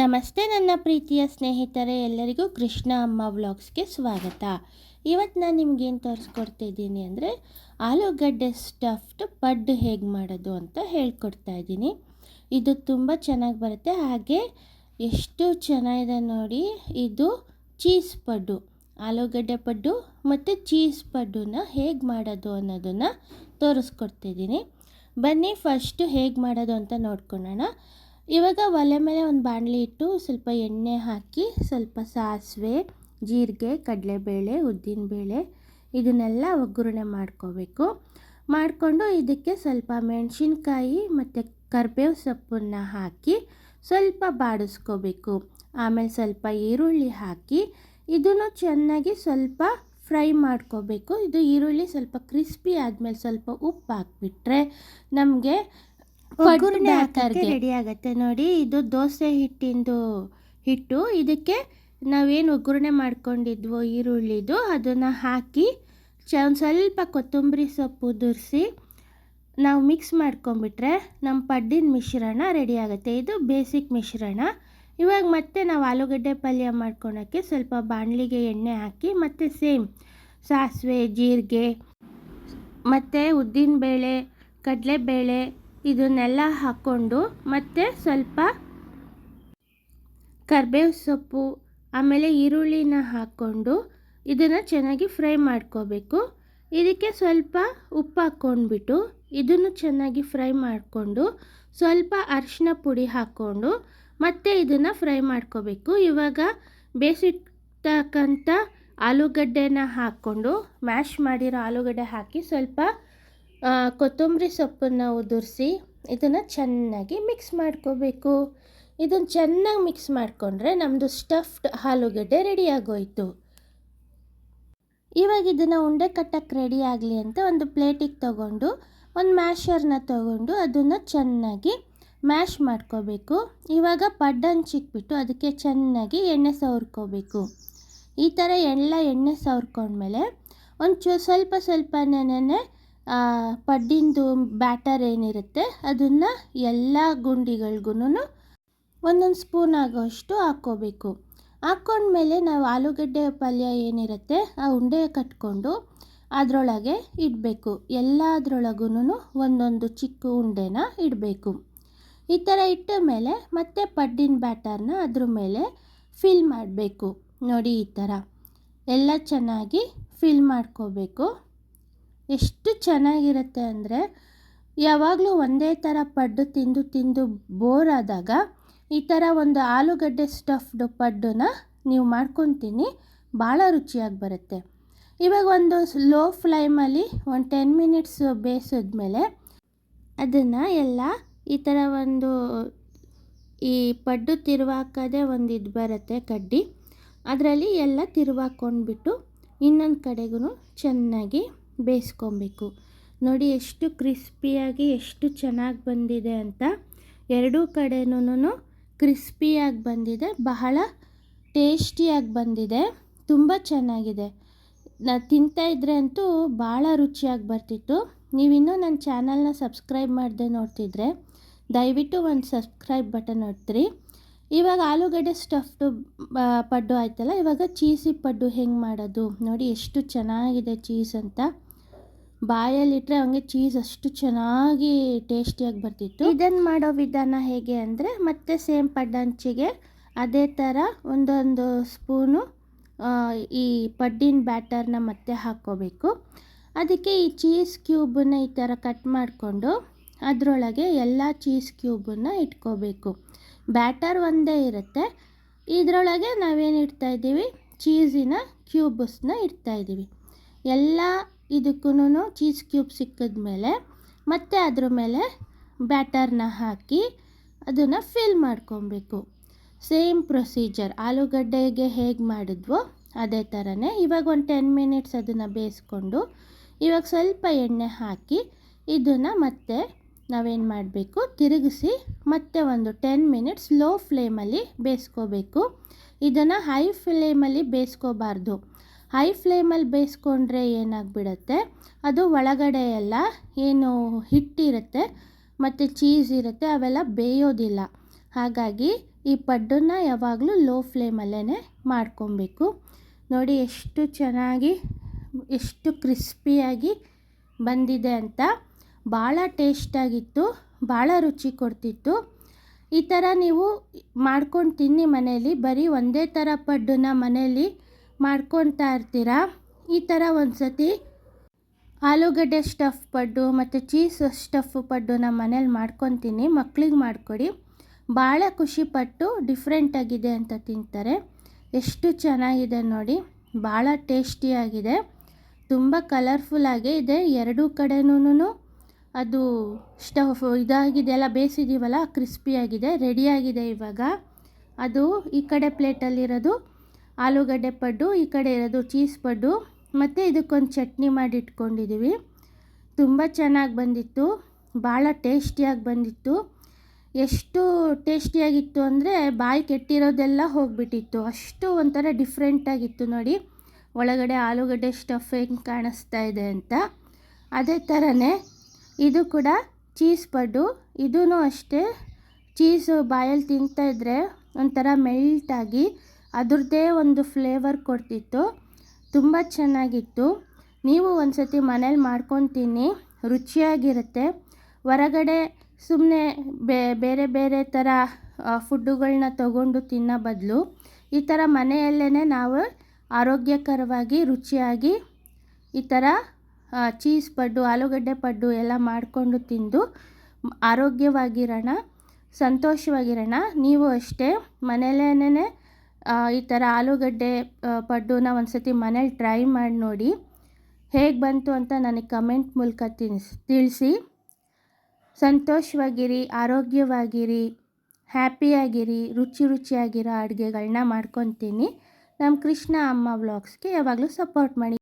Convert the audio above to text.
ನಮಸ್ತೆ ನನ್ನ ಪ್ರೀತಿಯ ಸ್ನೇಹಿತರೆ, ಎಲ್ಲರಿಗೂ ಕೃಷ್ಣ ಅಮ್ಮ ವ್ಲಾಗ್ಸ್ಗೆ ಸ್ವಾಗತ. ಇವತ್ತು ನಾನು ನಿಮ್ಗೇನು ತೋರಿಸ್ಕೊಡ್ತಿದ್ದೀನಿ ಅಂದರೆ, ಆಲೂಗಡ್ಡೆ ಸ್ಟಫ್ಡ್ ಪಡ್ಡು ಹೇಗೆ ಮಾಡೋದು ಅಂತ ಹೇಳ್ಕೊಡ್ತಾ ಇದ್ದೀನಿ. ಇದು ತುಂಬ ಚೆನ್ನಾಗಿ ಬರುತ್ತೆ. ಹಾಗೆ ಎಷ್ಟು ಚೆನ್ನಾಗಿದೆ ನೋಡಿ, ಇದು ಚೀಸ್ ಪಡ್ಡು. ಆಲೂಗಡ್ಡೆ ಪಡ್ಡು ಮತ್ತು ಚೀಸ್ ಪಡ್ಡುನ ಹೇಗೆ ಮಾಡೋದು ಅನ್ನೋದನ್ನು ತೋರಿಸ್ಕೊಡ್ತಿದ್ದೀನಿ. ಬನ್ನಿ, ಫಸ್ಟು ಹೇಗೆ ಮಾಡೋದು ಅಂತ ನೋಡ್ಕೊಳ್ಳೋಣ ಇವಾಗ ಒಲೆ ಮೇಲೆ ಒಂದು ಬಾಣಲಿ ಇಟ್ಟು ಸ್ವಲ್ಪ ಎಣ್ಣೆ ಹಾಕಿ ಸ್ವಲ್ಪ ಸಾಸಿವೆ, ಜೀರಿಗೆ, ಕಡಲೆಬೇಳೆ, ಉದ್ದಿನಬೇಳೆ ಇದನ್ನೆಲ್ಲ ಒಗ್ಗರಣೆ ಮಾಡ್ಕೋಬೇಕು. ಮಾಡಿಕೊಂಡು ಇದಕ್ಕೆ ಸ್ವಲ್ಪ ಮೆಣಸಿನ್ಕಾಯಿ ಮತ್ತು ಕರ್ಬೇವು ಸೊಪ್ಪನ್ನು ಹಾಕಿ ಸ್ವಲ್ಪ ಬಾಡಿಸ್ಕೋಬೇಕು. ಆಮೇಲೆ ಸ್ವಲ್ಪ ಈರುಳ್ಳಿ ಹಾಕಿ ಇದನ್ನು ಚೆನ್ನಾಗಿ ಸ್ವಲ್ಪ ಫ್ರೈ ಮಾಡ್ಕೋಬೇಕು. ಇದು ಈರುಳ್ಳಿ ಸ್ವಲ್ಪ ಕ್ರಿಸ್ಪಿ ಆದಮೇಲೆ ಸ್ವಲ್ಪ ಉಪ್ಪು ಹಾಕಿಬಿಟ್ರೆ ನಮಗೆ ಒಗ್ಗರಣೆ ಹಾಕೋಕ್ಕೆ ರೆಡಿ ಆಗುತ್ತೆ ನೋಡಿ. ಇದು ದೋಸೆ ಹಿಟ್ಟಿಂದು ಹಿಟ್ಟು. ಇದಕ್ಕೆ ನಾವೇನು ಒಗ್ಗರಣೆ ಮಾಡ್ಕೊಂಡಿದ್ವೋ ಈರುಳ್ಳಿದು ಅದನ್ನು ಹಾಕಿ ಚ ಒಂದು ಸ್ವಲ್ಪ ಕೊತ್ತಂಬರಿ ಸೊಪ್ಪು ಉದುರಿಸಿ ನಾವು ಮಿಕ್ಸ್ ಮಾಡ್ಕೊಂಬಿಟ್ರೆ ನಮ್ಮ ಪಡ್ಡಿನ ಮಿಶ್ರಣ ರೆಡಿ ಆಗುತ್ತೆ. ಇದು ಬೇಸಿಕ್ ಮಿಶ್ರಣ. ಇವಾಗ ಮತ್ತೆ ನಾವು ಆಲೂಗಡ್ಡೆ ಪಲ್ಯ ಮಾಡ್ಕೊಳಕ್ಕೆ ಸ್ವಲ್ಪ ಬಾಣಲಿಗೆ ಎಣ್ಣೆ ಹಾಕಿ ಮತ್ತು ಸೇಮ್ ಸಾಸಿವೆ ಜೀರಿಗೆ ಮತ್ತು ಉದ್ದಿನಬೇಳೆ ಕಡಲೆಬೇಳೆ ಇದನ್ನೆಲ್ಲ ಹಾಕ್ಕೊಂಡು ಮತ್ತು ಸ್ವಲ್ಪ ಕರ್ಬೇವು ಸೊಪ್ಪು, ಆಮೇಲೆ ಈರುಳ್ಳಿನ ಹಾಕ್ಕೊಂಡು ಇದನ್ನು ಚೆನ್ನಾಗಿ ಫ್ರೈ ಮಾಡ್ಕೋಬೇಕು. ಇದಕ್ಕೆ ಸ್ವಲ್ಪ ಉಪ್ಪು ಹಾಕ್ಕೊಂಡ್ಬಿಟ್ಟು ಇದನ್ನು ಚೆನ್ನಾಗಿ ಫ್ರೈ ಮಾಡಿಕೊಂಡು ಸ್ವಲ್ಪ ಅರಿಶಿನ ಪುಡಿ ಹಾಕ್ಕೊಂಡು ಮತ್ತೆ ಇದನ್ನು ಫ್ರೈ ಮಾಡ್ಕೋಬೇಕು. ಇವಾಗ ಬೇಯಿಸಿರ್ತಕ್ಕಂಥ ಆಲೂಗಡ್ಡೆನ ಹಾಕ್ಕೊಂಡು ಮ್ಯಾಶ್ ಮಾಡಿರೋ ಆಲೂಗಡ್ಡೆ ಹಾಕಿ ಸ್ವಲ್ಪ ಕೊತ್ತಂಬರಿ ಸೊಪ್ಪನ್ನು ಉದುರಿಸಿ ಇದನ್ನು ಚೆನ್ನಾಗಿ ಮಿಕ್ಸ್ ಮಾಡ್ಕೋಬೇಕು. ಇದನ್ನು ಚೆನ್ನಾಗಿ ಮಿಕ್ಸ್ ಮಾಡಿಕೊಂಡ್ರೆ ನಮ್ಮದು ಸ್ಟಫ್ಡ್ ಆಲೂಗಡ್ಡೆ ರೆಡಿಯಾಗೋಯಿತು ಇವಾಗ ಇದನ್ನು ಉಂಡೆ ಕಟ್ಟಕ್ಕೆ ರೆಡಿ ಆಗಲಿ ಅಂತ ಒಂದು ಪ್ಲೇಟಿಗೆ ತಗೊಂಡು, ಒಂದು ಮ್ಯಾಶರ್ನ ತಗೊಂಡು ಅದನ್ನು ಚೆನ್ನಾಗಿ ಮ್ಯಾಶ್ ಮಾಡ್ಕೋಬೇಕು. ಇವಾಗ ಪಡ್ಡ ಹಂಚಿಕ್ಬಿಟ್ಟು ಅದಕ್ಕೆ ಚೆನ್ನಾಗಿ ಎಣ್ಣೆ ಸವರ್ಕೋಬೇಕು. ಈ ಥರ ಎಲ್ಲ ಎಣ್ಣೆ ಸವರ್ಕೊಂಡ್ಮೇಲೆ ಒಂಚೂರು ಸ್ವಲ್ಪ ಸ್ವಲ್ಪ ನೆನೆ ಪಡ್ಡಿಂದು ಬ್ಯಾಟರ್ ಏನಿರುತ್ತೆ, ಅದನ್ನು ಎಲ್ಲ ಗುಂಡಿಗಳಿಗೂ ಒಂದೊಂದು ಸ್ಪೂನ್ ಆಗೋಷ್ಟು ಹಾಕ್ಕೋಬೇಕು. ಹಾಕ್ಕೊಂಡ್ಮೇಲೆ ನಾವು ಆಲೂಗಡ್ಡೆ ಪಲ್ಯ ಏನಿರುತ್ತೆ, ಆ ಉಂಡೆ ಕಟ್ಕೊಂಡು ಅದರೊಳಗೆ ಇಡಬೇಕು. ಎಲ್ಲದರೊಳಗೂ ಒಂದೊಂದು ಚಿಕ್ಕ ಉಂಡೆನ ಇಡಬೇಕು. ಈ ಥರ ಇಟ್ಟ ಮೇಲೆ ಮತ್ತೆ ಪಡ್ಡಿನ ಬ್ಯಾಟರ್ನ ಅದ್ರ ಮೇಲೆ ಫಿಲ್ ಮಾಡಬೇಕು. ನೋಡಿ ಈ ಥರ ಎಲ್ಲ ಚೆನ್ನಾಗಿ ಫಿಲ್ ಮಾಡ್ಕೋಬೇಕು. ಎಷ್ಟು ಚೆನ್ನಾಗಿರುತ್ತೆ ಅಂದರೆ ಯಾವಾಗಲೂ ಒಂದೇ ಥರ ಪಡ್ಡು ತಿಂದು ತಿಂದು ಬೋರ್ ಆದಾಗ ಈ ಥರ ಒಂದು ಆಲೂಗಡ್ಡೆ ಸ್ಟಫ್ಡ್ ಪಡ್ಡನ್ನ ನೀವು ಮಾಡ್ಕೊತೀನಿ, ಭಾಳ ರುಚಿಯಾಗಿ ಬರುತ್ತೆ. ಇವಾಗ ಒಂದು ಲೋ ಫ್ಲೇಮಲ್ಲಿ ಒಂದು ಟೆನ್ ಮಿನಿಟ್ಸ್ ಬೇಯಿಸಿದ್ಮೇಲೆ ಅದನ್ನು ಎಲ್ಲ ಈ ಥರ ಒಂದು ಈ ಪಡ್ಡು ತಿರುವಾಕದೇ ಒಂದು ಇದು ಬರುತ್ತೆ ಕಡ್ಡಿ. ಅದರಲ್ಲಿ ಎಲ್ಲ ತಿರುವಾಕೊಂಡ್ಬಿಟ್ಟು ಇನ್ನೊಂದು ಕಡೆಗೂ ಚೆನ್ನಾಗಿ ಬೇಯಿಸ್ಕೊಬೇಕು. ನೋಡಿ, ಎಷ್ಟು ಕ್ರಿಸ್ಪಿಯಾಗಿ, ಎಷ್ಟು ಚೆನ್ನಾಗಿ ಬಂದಿದೆ ಅಂತ. ಎರಡೂ ಕಡೆನೂ ಕ್ರಿಸ್ಪಿಯಾಗಿ ಬಂದಿದೆ, ಬಹಳ ಟೇಸ್ಟಿಯಾಗಿ ಬಂದಿದೆ, ತುಂಬ ಚೆನ್ನಾಗಿದೆ. ನಾ ತಿಂತಾಯಿದ್ರೆ ಅಂತೂ ಭಾಳ ರುಚಿಯಾಗಿ ಬರ್ತಿತ್ತು. ನೀವಿನ್ನೂ ನನ್ನ ಚಾನಲ್ನ ಸಬ್ಸ್ಕ್ರೈಬ್ ಮಾಡದೆ ನೋಡ್ತಿದ್ರೆ, ದಯವಿಟ್ಟು ಒಂದು ಸಬ್ಸ್ಕ್ರೈಬ್ ಬಟನ್ ನೋಡ್ತೀರಿ ಇವಾಗ ಆಲೂಗಡ್ಡೆ ಸ್ಟಫ್ಡು ಪಡ್ಡು ಆಯ್ತಲ್ಲ, ಇವಾಗ ಚೀಸಿ ಪಡ್ಡು ಹೆಂಗೆ ಮಾಡೋದು? ನೋಡಿ, ಎಷ್ಟು ಚೆನ್ನಾಗಿದೆ ಚೀಸ್ ಅಂತ. ಬಾಯಲ್ಲಿಟ್ಟರೆ ಹಂಗೆ ಚೀಸ್ ಅಷ್ಟು ಚೆನ್ನಾಗಿ ಟೇಸ್ಟಿಯಾಗಿ ಬರ್ತಿತ್ತು. ಇದನ್ನು ಮಾಡೋ ವಿಧಾನ ಹೇಗೆ ಅಂದರೆ ಮತ್ತೆ ಸೇಮ್ ಪಡ್ಡಂಚಿಗೆ ಅದೇ ಥರ ಒಂದೊಂದು ಸ್ಪೂನು ಈ ಪಡ್ಡಿನ ಬ್ಯಾಟರ್ನ ಮತ್ತೆ ಹಾಕ್ಕೋಬೇಕು. ಅದಕ್ಕೆ ಈ ಚೀಸ್ ಕ್ಯೂಬನ್ನ ಈ ಥರ ಕಟ್ ಮಾಡಿಕೊಂಡು ಅದರೊಳಗೆ ಎಲ್ಲ ಚೀಸ್ ಕ್ಯೂಬನ್ನು ಇಟ್ಕೋಬೇಕು. ಬ್ಯಾಟರ್ ಒಂದೇ ಇರುತ್ತೆ. ಇದರೊಳಗೆ ನಾವೇನು ಇಡ್ತಾಯಿದ್ದೀವಿ ಚೀಸಿನ ಕ್ಯೂಬಸ್ನ ಇಡ್ತಾಯಿದ್ದೀವಿ ಎಲ್ಲ ಇದಕ್ಕೂ ಚೀಸ್ ಕ್ಯೂಬ್ ಸಿಕ್ಕಿದ ಮೇಲೆ ಮತ್ತೆ ಅದ್ರ ಮೇಲೆ ಬ್ಯಾಟರ್ನ ಹಾಕಿ ಅದನ್ನು ಫಿಲ್ ಮಾಡ್ಕೊಬೇಕು. ಸೇಮ್ ಪ್ರೊಸೀಜರ್ ಆಲೂಗಡ್ಡೆಗೆ ಹೇಗೆ ಮಾಡಿದ್ವೋ ಅದೇ ಥರನೇ ಇವಾಗ ಒಂದು ಟೆನ್ ಮಿನಿಟ್ಸ್ ಅದನ್ನು ಬೇಯಿಸ್ಕೊಂಡು ಇವಾಗ ಸ್ವಲ್ಪ ಎಣ್ಣೆ ಹಾಕಿ ಇದನ್ನು ಮತ್ತೆ ನಾವೇನು ಮಾಡಬೇಕು ತಿರುಗಿಸಿ ಮತ್ತೆ ಒಂದು ಟೆನ್ ಮಿನಿಟ್ಸ್ ಲೋ ಫ್ಲೇಮಲ್ಲಿ ಬೇಯಿಸ್ಕೋಬೇಕು. ಇದನ್ನು ಹೈ ಫ್ಲೇಮಲ್ಲಿ ಬೇಯಿಸ್ಕೋಬಾರ್ದು. ಹೈ ಫ್ಲೇಮಲ್ಲಿ ಬೇಯಿಸ್ಕೊಂಡ್ರೆ ಏನಾಗಿಬಿಡತ್ತೆ? ಅದು ಒಳಗಡೆ ಎಲ್ಲ ಏನು ಹಿಟ್ಟಿರುತ್ತೆ, ಮತ್ತು ಚೀಸ್ ಇರುತ್ತೆ, ಅವೆಲ್ಲ ಬೇಯೋದಿಲ್ಲ. ಹಾಗಾಗಿ ಈ ಪಡ್ಡನ್ನು ಯಾವಾಗಲೂ ಲೋ ಫ್ಲೇಮಲ್ಲೇ ಮಾಡ್ಕೊಬೇಕು. ನೋಡಿ ಎಷ್ಟು ಚೆನ್ನಾಗಿ, ಎಷ್ಟು ಕ್ರಿಸ್ಪಿಯಾಗಿ ಬಂದಿದೆ ಅಂತ. ಭಾಳ ಟೇಸ್ಟಾಗಿತ್ತು, ಭಾಳ ರುಚಿ ಕೊಡ್ತಿತ್ತು. ಈ ಥರ ನೀವು ಮಾಡ್ಕೊಂಡು ತಿನ್ನಿ ಮನೆಯಲ್ಲಿ ಬರೀ ಒಂದೇ ಥರ ಪಡ್ಡನ್ನ ಮನೆಯಲ್ಲಿ ಮಾಡ್ಕೊತಾ ಇರ್ತೀರಾ? ಈ ಥರ ಒಂದು ಸತಿ ಆಲೂಗಡ್ಡೆ ಸ್ಟಫ್ ಪಡ್ಡು ಮತ್ತು ಚೀಸ್ ಸ್ಟಫ್ ಪಡ್ಡು ನಮ್ಮ ಮನೇಲಿ ಮಾಡ್ಕೊತೀನಿ. ಮಕ್ಳಿಗೆ ಮಾಡಿಕೊಡಿ. ಭಾಳ ಖುಷಿಪಟ್ಟು ಡಿಫ್ರೆಂಟಾಗಿದೆ ಅಂತ ತಿಂತಾರೆ. ಎಷ್ಟು ಚೆನ್ನಾಗಿದೆ ನೋಡಿ. ಭಾಳ ಟೇಸ್ಟಿಯಾಗಿದೆ ತುಂಬ ಕಲರ್ಫುಲ್ಲಾಗೇ ಇದೆ. ಎರಡೂ ಕಡೆನೂ ಅದು ಸ್ಟಫ್ ಇದಾಗಿದೆ ಎಲ್ಲ ಬೇಯಿಸಿದ್ದೀವಲ್ಲ ಕ್ರಿಸ್ಪಿಯಾಗಿದೆ ರೆಡಿಯಾಗಿದೆ ಇವಾಗ. ಅದು ಈ ಕಡೆ ಪ್ಲೇಟಲ್ಲಿರೋದು ಆಲೂಗಡ್ಡೆ ಪಡ್ಡು, ಈ ಕಡೆ ಇರೋದು ಚೀಸ್ ಪಡ್ಡು, ಮತ್ತು ಇದಕ್ಕೊಂದು ಚಟ್ನಿ ಮಾಡಿ ಇಟ್ಕೊಂಡಿದ್ದೀವಿ ತುಂಬ ಚೆನ್ನಾಗಿ ಬಂದಿತ್ತು, ಭಾಳ ಟೇಸ್ಟಿಯಾಗಿ ಬಂದಿತ್ತು. ಎಷ್ಟು ಟೇಸ್ಟಿಯಾಗಿತ್ತು ಅಂದರೆ ಬಾಯಿ ಕೆಟ್ಟಿರೋದೆಲ್ಲ ಹೋಗಿಬಿಟ್ಟಿತ್ತು. ಅಷ್ಟು ಒಂಥರ ಡಿಫ್ರೆಂಟಾಗಿತ್ತು ನೋಡಿ. ಒಳಗಡೆ ಆಲೂಗಡ್ಡೆ ಸ್ಟಫ್ ಹೆಂಗೆ ಕಾಣಿಸ್ತಾ ಇದೆ ಅಂತ. ಅದೇ ಥರನೇ ಇದು ಕೂಡ ಚೀಸ್ ಪಡ್ಡು. ಇದೂ ಅಷ್ಟೇ ಚೀಸು ಬಾಯಲ್ಲಿ ತಿಂತಾಯಿದ್ರೆ ಒಂಥರ ಮೆಲ್ಟಾಗಿ ಅದ್ರದ್ದೇ ಒಂದು ಫ್ಲೇವರ್ ಕೊಡ್ತಿತ್ತು. ತುಂಬ ಚೆನ್ನಾಗಿತ್ತು. ನೀವು ಒಂದು ಸತಿ ಮನೇಲಿ ಮಾಡ್ಕೊತೀನಿ ರುಚಿಯಾಗಿರುತ್ತೆ. ಹೊರಗಡೆ ಸುಮ್ಮನೆ ಬೇರೆ ಬೇರೆ ಥರ ಫುಡ್ಡುಗಳನ್ನ ತಗೊಂಡು ತಿನ್ನೋ ಬದಲು ಈ ಥರ ಮನೆಯಲ್ಲೇ ನಾವು ಆರೋಗ್ಯಕರವಾಗಿ, ರುಚಿಯಾಗಿ ಈ ಥರ ಚೀಸ್ ಪಡ್ಡು, ಆಲೂಗಡ್ಡೆ ಪಡ್ಡು ಎಲ್ಲ ಮಾಡಿಕೊಂಡು ತಿಂದು ಆರೋಗ್ಯವಾಗಿರೋಣ, ಸಂತೋಷವಾಗಿರೋಣ. ನೀವು ಅಷ್ಟೇ ಮನೆಯಲ್ಲೇ ಈ ಥರ ಆಲೂಗಡ್ಡೆ ಪಡ್ಡುನ ಒಂದು ಸತಿ ಮನೇಲಿ ಟ್ರೈ ಮಾಡಿ ನೋಡಿ. ಹೇಗೆ ಬಂತು ಅಂತ ನನಗೆ ಕಮೆಂಟ್ ಮೂಲಕ ತಿನ್ಸ್ ತಿಳಿಸಿ. ಸಂತೋಷವಾಗಿರಿ, ಆರೋಗ್ಯವಾಗಿರಿ, ಹ್ಯಾಪಿಯಾಗಿರಿ, ರುಚಿ ರುಚಿಯಾಗಿರೋ ಅಡುಗೆಗಳನ್ನ ಮಾಡ್ಕೊತೀನಿ. ನಮ್ಮ ಕೃಷ್ಣ ಅಮ್ಮ ವ್ಲಾಗ್ಸ್ಗೆ ಯಾವಾಗಲೂ ಸಪೋರ್ಟ್ ಮಾಡಿ.